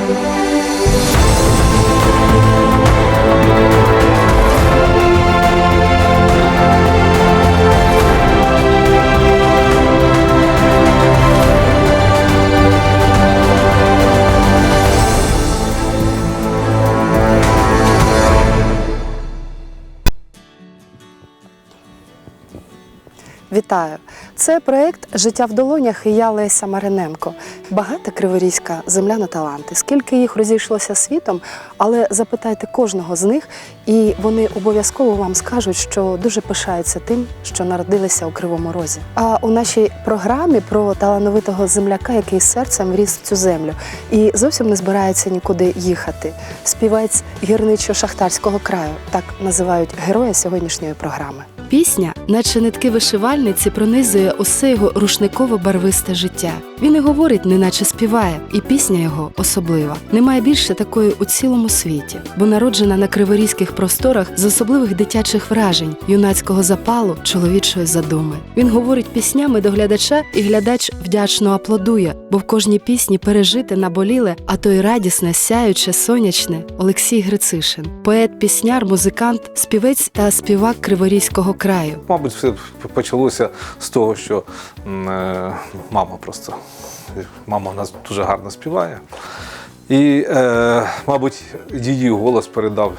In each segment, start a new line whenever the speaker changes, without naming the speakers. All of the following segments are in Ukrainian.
Thank you. Вітаю! Це проект Життя в долонях і я Леся Мариненко. Багата криворізька земля на таланти. Скільки їх розійшлося світом, але запитайте кожного з них, і вони обов'язково вам скажуть, що дуже пишаються тим, що народилися у Кривому Розі. А у нашій програмі про талановитого земляка, який серцем вріс в цю землю і зовсім не збирається нікуди їхати. Співець гірничо-шахтарського краю, так називають героя сьогоднішньої програми. Пісня, наче нитки вишивальниці, пронизує усе його рушниково-барвисте життя. Він і говорить, неначе співає, і пісня його особлива. Немає більше такої у цілому світі, бо народжена на криворізьких просторах з особливих дитячих вражень, юнацького запалу, чоловічої задуми. Він говорить піснями до глядача, і глядач вдячно аплодує, бо в кожній пісні пережити наболіле, а то й радісне, сяюче, сонячне Олексій Грицишин, поет, пісняр, музикант, співець та співак Криворізького краю.
Мабуть, все почалося з того, що е, мама просто. Мама у нас дуже гарно співає. І, е, мабуть, її голос передав.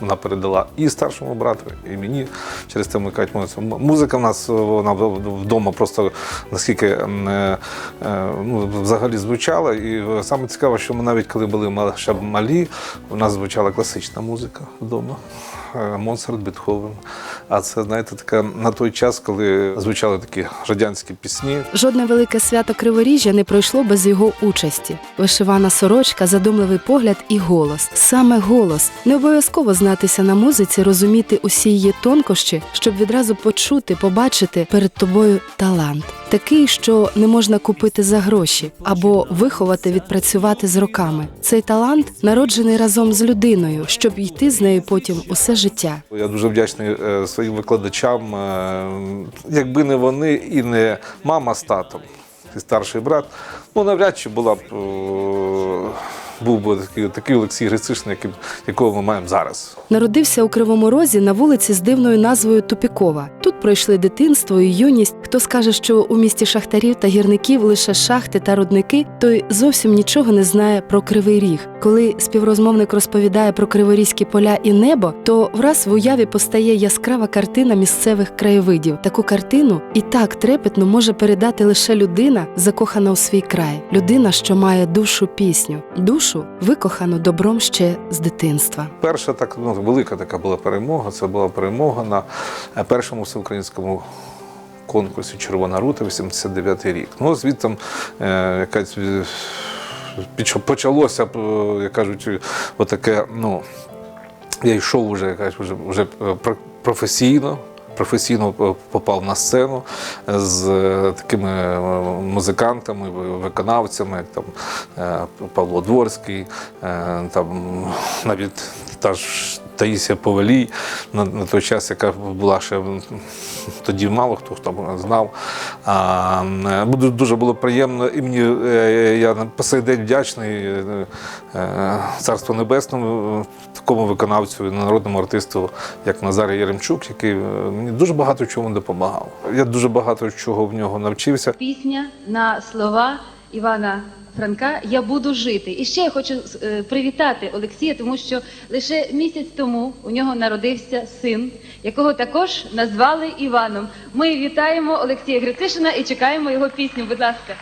Вона передала і старшому брату, і мені через це ми кажуть, музика в нас вона вдома просто наскільки е, е, ну, взагалі звучала. І саме цікаво, що ми навіть коли були ще малі, у нас звучала класична музика вдома. Е, Моцарт, Бетховен. А це, знаєте, така на той час, коли звучали такі радянські пісні.
Жодне велике свято Криворіжжя не пройшло без його участі. Вишивана сорочка, задумливий погляд і голос. Саме голос. Не обов'язково знатися на музиці, розуміти усі її тонкощі, щоб відразу почути, побачити перед тобою талант. Такий, що не можна купити за гроші або виховати, відпрацювати з роками. Цей талант народжений разом з людиною, щоб йти з нею потім усе життя.
Я дуже вдячний е, своїм викладачам. Е, Якби не вони і не мама з татом, і старший брат, ну навряд чи була б. Був би такий, такий Олексій Грицишин, яким, якого ми маємо зараз.
Народився у Кривому Розі на вулиці з дивною назвою Тупікова. Тут пройшли дитинство і юність. Хто скаже, що у місті шахтарів та гірників лише шахти та рудники, той зовсім нічого не знає про Кривий Ріг. Коли співрозмовник розповідає про криворізькі поля і небо, то враз в уяві постає яскрава картина місцевих краєвидів. Таку картину і так трепетно може передати лише людина, закохана у свій край, людина, що має душу пісню, душу викохану добром ще з дитинства.
Перша так ну, велика така була перемога. Це була перемога на е, першому всеукраїнському конкурсі Червона рута, 89 рік. Ну, звідти е, якась е, почалося, як кажуть, отаке, ну, я йшов вже, як кажуть, вже, вже про- професійно. Професійно е, попав на сцену з е, такими е, музикантами, виконавцями, там е, Павло Дворський, е, там навіть та ж Таїсія Повалій на, на той час, яка була ще тоді мало хто там знав. А, е, дуже було приємно, і мені е, я по сей день вдячний е, Царству Небесному, такому виконавцю, народному артисту, як Назар Єремчук, який мені дуже багато чому допомагав. Я дуже багато чого в нього навчився.
Пісня на слова Івана Франка Я буду жити. І ще я хочу е, привітати Олексія, тому що лише місяць тому у нього народився син, якого також назвали Іваном. Ми вітаємо Олексія Грицишина і чекаємо його пісню. Будь ласка.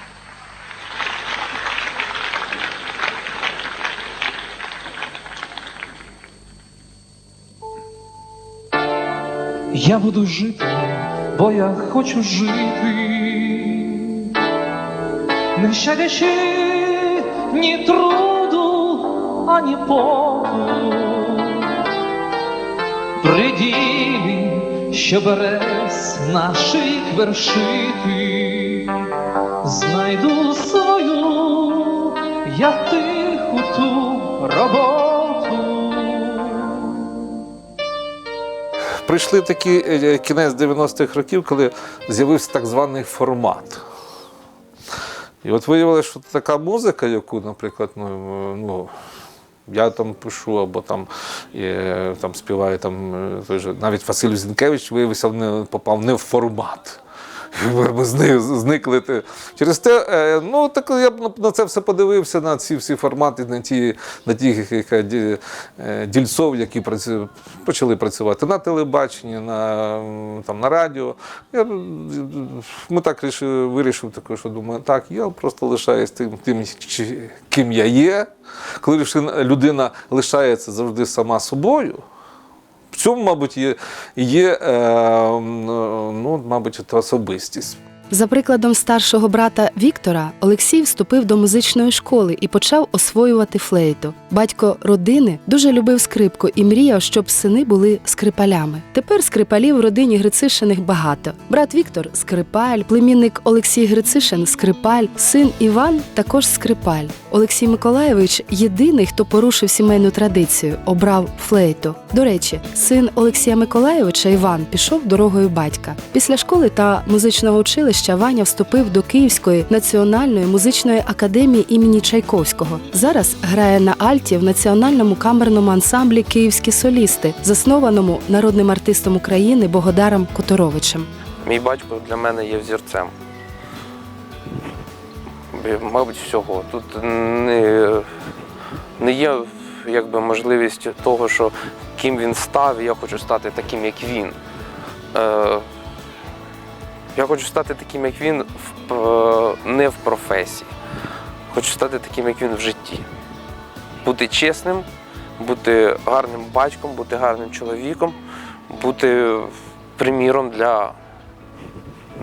Я буду жити, бо я хочу жити, не щадячи ні труду, ані поту. При ділі, що берез наших вершити, знайду свою, я тиху ту роботу.
прийшли такі е, кінець 90-х років, коли з'явився так званий формат. І от виявилося, що така музика, яку, наприклад, ну, ну, я там пишу, або там, і, там співаю там, е, той же, навіть Василь Зінкевич виявився, не, попав не в формат. Зникли. Через те, е, ну так я б на- це все подивився, на ці всі формати, на ті, на ті яка, е, дільцов, які працю- почали працювати на телебаченні, на, там, на радіо. Я, ми так рішили, вирішив, таке, що думаю, так, я просто лишаюсь тим, тим, чи- ким я є. Коли людина лишається завжди сама собою. Цьому, мабуть, є, є е, ну, мабуть, та особистість.
За прикладом старшого брата Віктора, Олексій вступив до музичної школи і почав освоювати флейту. Батько родини дуже любив скрипку і мріяв, щоб сини були скрипалями. Тепер скрипалів в родині Грицишиних багато. Брат Віктор скрипаль, племінник Олексій Грицишин скрипаль, син Іван також скрипаль. Олексій Миколаєвич єдиний, хто порушив сімейну традицію, обрав флейту. До речі, син Олексія Миколаєвича Іван пішов дорогою батька. Після школи та музичного училища Ваня вступив до Київської національної музичної академії імені Чайковського. Зараз грає на альті в національному камерному ансамблі Київські солісти, заснованому народним артистом України Богодаром Которовичем.
Мій батько для мене є взірцем. Мабуть, всього. Тут не, не є якби, можливість того, що ким він став, я хочу стати таким, як він. Е, я хочу стати таким, як він, не в професії. Хочу стати таким, як він в житті. Бути чесним, бути гарним батьком, бути гарним чоловіком, бути приміром для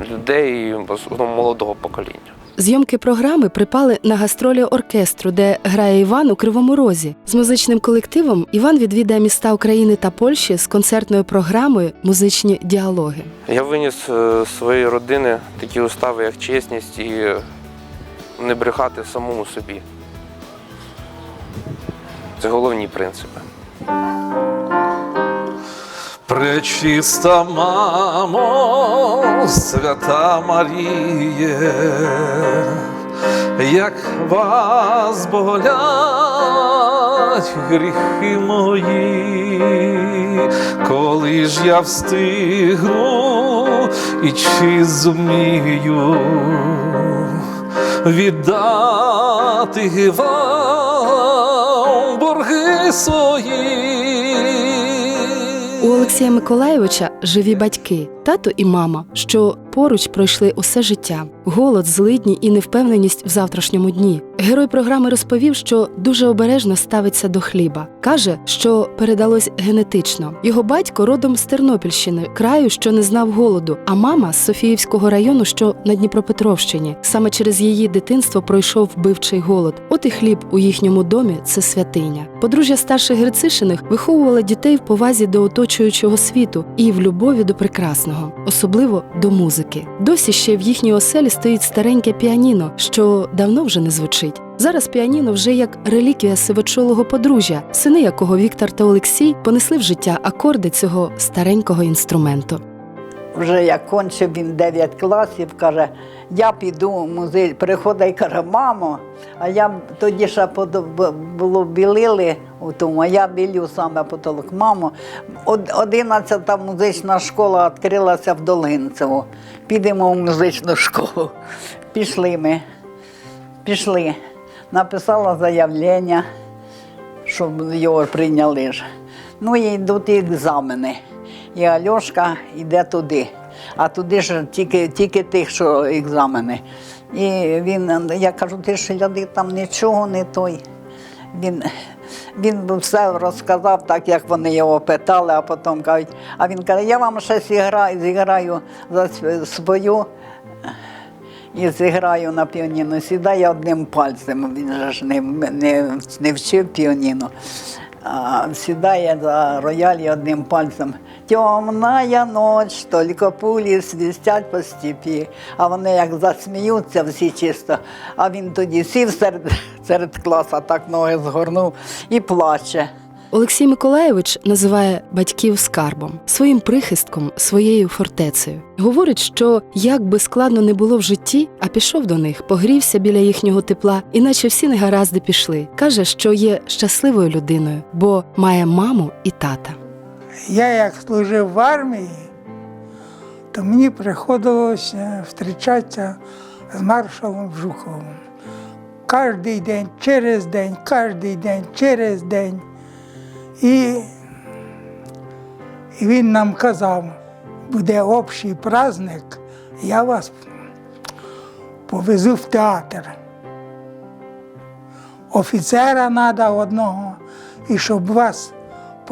людей молодого покоління.
Зйомки програми припали на гастролі оркестру, де грає Іван у Кривому Розі. З музичним колективом Іван відвідає міста України та Польщі з концертною програмою Музичні діалоги.
Я виніс е, з своєї родини такі устави, як чесність і не брехати самому собі. Це головні принципи.
Пречиста мамо, свята Маріє, як вас болять гріхи мої, коли ж я встигну і чи зумію віддати вам борги свої.
У Олексія Миколаєвича живі батьки, тато і мама, що поруч пройшли усе життя, голод, злидні і невпевненість в завтрашньому дні. Герой програми розповів, що дуже обережно ставиться до хліба. каже, що передалось генетично. Його батько родом з Тернопільщини, краю, що не знав голоду, а мама з Софіївського району, що на Дніпропетровщині. Саме через її дитинство пройшов вбивчий голод. От і хліб у їхньому домі це святиня. Подружжя старших Грицишиних виховувала дітей в повазі до оточуючого світу і в любові до прекрасного, особливо до музики. Досі ще в їхній оселі стоїть стареньке піаніно, що давно вже не звучить. Зараз піаніно вже як реліквія сивочолого подружжя, сини якого Віктор та Олексій понесли в життя акорди цього старенького інструменту.
Вже як кончив він 9 класів, каже, я піду в музей. Приходить і каже, мамо, а я тоді ще було білили у тому, а я білю саме потолок. Мамо, од- 11-та музична школа відкрилася в Долинцево. Підемо в музичну школу. Пішли ми. Пішли. Написала заявлення, щоб його прийняли. Ну і йдуть екзамени. І Альошка йде туди. А туди ж тільки, тільки тих, що екзамени. І він, я кажу, ти ж гляди, там нічого не той. Він, він все розказав, так як вони його питали, а потім кажуть, а він каже, я вам ще зіграю, зіграю за свою і зіграю на піаніно. Сідає одним пальцем, він же ж не, не, не вчив піаніно. А, сідає за рояль і одним пальцем. Темная ніч, тільки пулі свистять по степі. А вони як засміються всі чисто. А він тоді сів серед, серед класу, так ноги згорнув і плаче.
Олексій Миколаєвич називає батьків скарбом, своїм прихистком, своєю фортецею. Говорить, що як би складно не було в житті, а пішов до них, погрівся біля їхнього тепла, іначе всі негаразди пішли. каже, що є щасливою людиною, бо має маму і тата.
Я як служив в армії, то мені приходилося зустрічатися з маршалом Жуковим. Кожний день, через день, кожний день, через день. І він нам казав, буде общий праздник, я вас повезу в театр. Офіцера треба одного, і щоб вас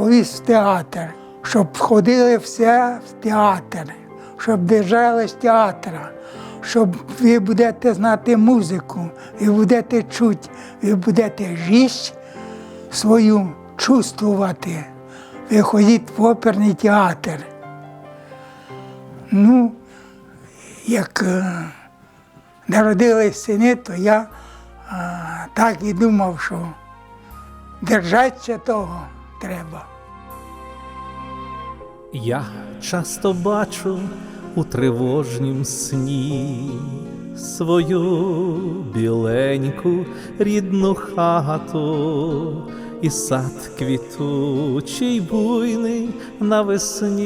повіз в театр, щоб ходили все в театр, щоб держались театра, щоб ви будете знати музику, ви будете чути, ви будете жість свою чувствувати. Ви ходіть в оперний театр. Ну, як е, народились сини, то я е, так і думав, що держатися того треба.
Я часто бачу у тривожнім сні свою біленьку рідну хату і сад квітучий буйний навесні,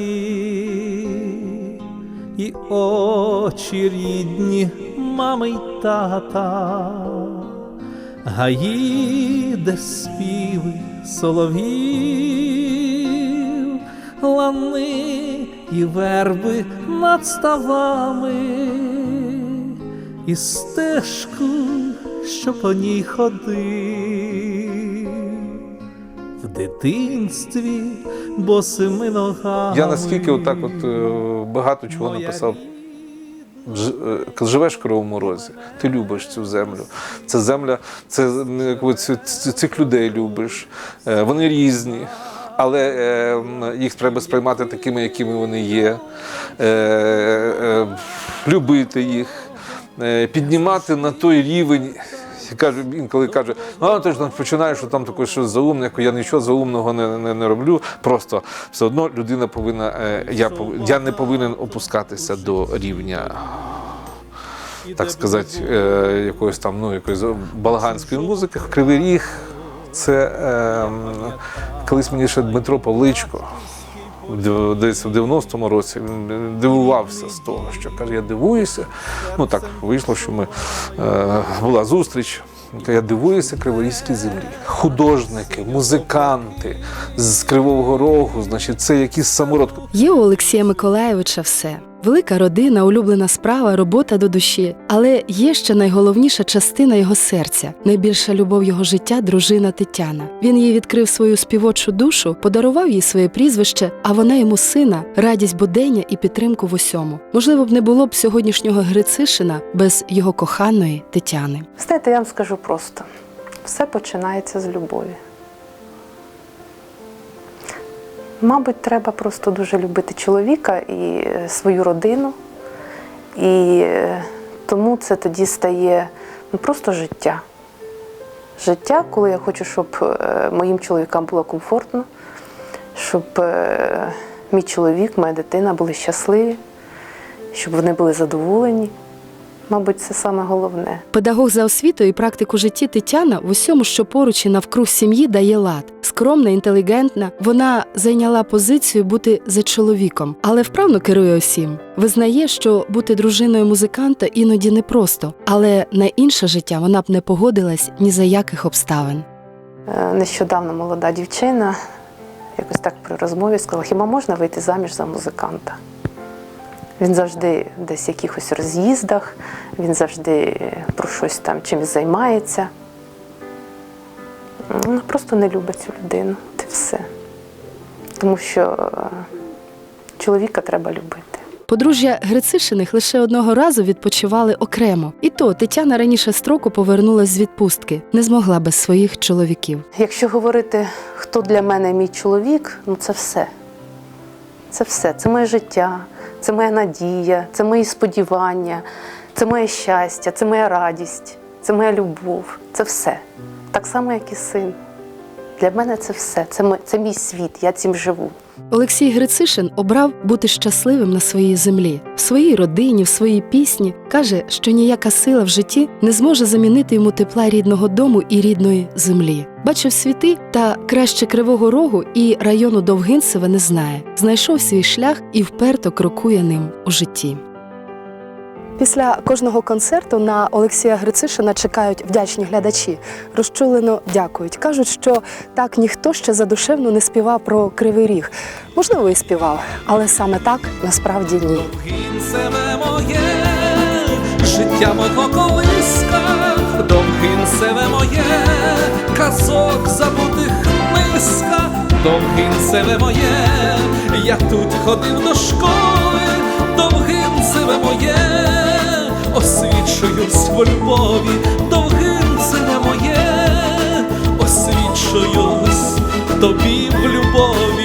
і очі рідні мами й тата гаї, де співи соловів, лани і верби над ставами, і стежку, що по ній ходив в дитинстві босими ногами.
Я наскільки отак от е, багато чого
Моя
написав. Е, живеш в Кривому Розі, ти любиш цю землю. Це земля, це цих людей любиш. Е, Вони різні, але е, їх треба сприймати такими, якими вони є, Е, е, любити їх, піднімати на той рівень. Я кажу, інколи каже, а ти ж там починаєш, що там таке щось заумне, я нічого заумного не, не, не роблю. Просто все одно людина повинна, е, я, я не повинен опускатися до рівня. Так сказати, е, якоїсь там ну, якоїсь балаганської музики. Кривий ріг це е, колись мені ще Дмитро Павличко десь в 90-му році він дивувався з того, що каже, я дивуюся. Ну так вийшло, що ми е, була зустріч. Я дивуюся Криворізькій землі. Художники, музиканти з Кривого Рогу, значить, це якісь самородки.
Є у Олексія Миколаєвича все. Велика родина, улюблена справа, робота до душі. Але є ще найголовніша частина його серця, найбільша любов його життя дружина Тетяна. Він їй відкрив свою співочу душу, подарував їй своє прізвище, а вона йому сина, радість будення і підтримку в усьому. Можливо б не було б сьогоднішнього Грицишина без його коханої Тетяни.
Знаєте, я вам скажу просто: все починається з любові. Мабуть, треба просто дуже любити чоловіка і е, свою родину. І е, тому це тоді стає ну, просто життя. Життя, коли я хочу, щоб е, моїм чоловікам було комфортно, щоб мій чоловік, моя дитина були щасливі, щоб вони були задоволені. Мабуть, це саме головне.
Педагог за освітою і практику житті Тетяна в усьому, що поруч і навкруг сім'ї, дає лад. Скромна, інтелігентна, вона зайняла позицію бути за чоловіком, але вправно керує усім. Визнає, що бути дружиною музиканта іноді непросто, але на інше життя вона б не погодилась ні за яких обставин.
Е, Нещодавно молода дівчина якось так при розмові сказала, хіба можна вийти заміж за музиканта? Він завжди десь в якихось роз'їздах, він завжди про щось там чимось займається. Вона просто не любить цю людину. Це все. Тому що е, чоловіка треба любити.
Подружжя Грицишиних лише одного разу відпочивали окремо, і то Тетяна раніше строку повернулась з відпустки, не змогла без своїх чоловіків.
Якщо говорити, хто для мене мій чоловік, ну це все. Це все. Це моє життя, це моя надія, це мої сподівання, це моє щастя, це моя радість, це моя любов. Це все. Так само, як і син. Для мене це все. Це, мій світ, я цим живу.
Олексій Грицишин обрав бути щасливим на своїй землі, в своїй родині, в своїй пісні. каже, що ніяка сила в житті не зможе замінити йому тепла рідного дому і рідної землі. Бачив світи та краще кривого рогу і району Довгинцева не знає. Знайшов свій шлях і вперто крокує ним у житті. Після кожного концерту на Олексія Грицишина чекають вдячні глядачі. Розчулено дякують. Кажуть, що так ніхто ще задушевно не співав про кривий ріг. Можливо, і співав, але саме так насправді ні.
Довгинцеве моє, життя мого колиска, довгинцеве моє, казок забутих низка, довгинцеве моє, я тут ходив до школи, довгинцеве моє, освічуюсь в Львові, довгинцеве моє, освічуюсь тобі в любові.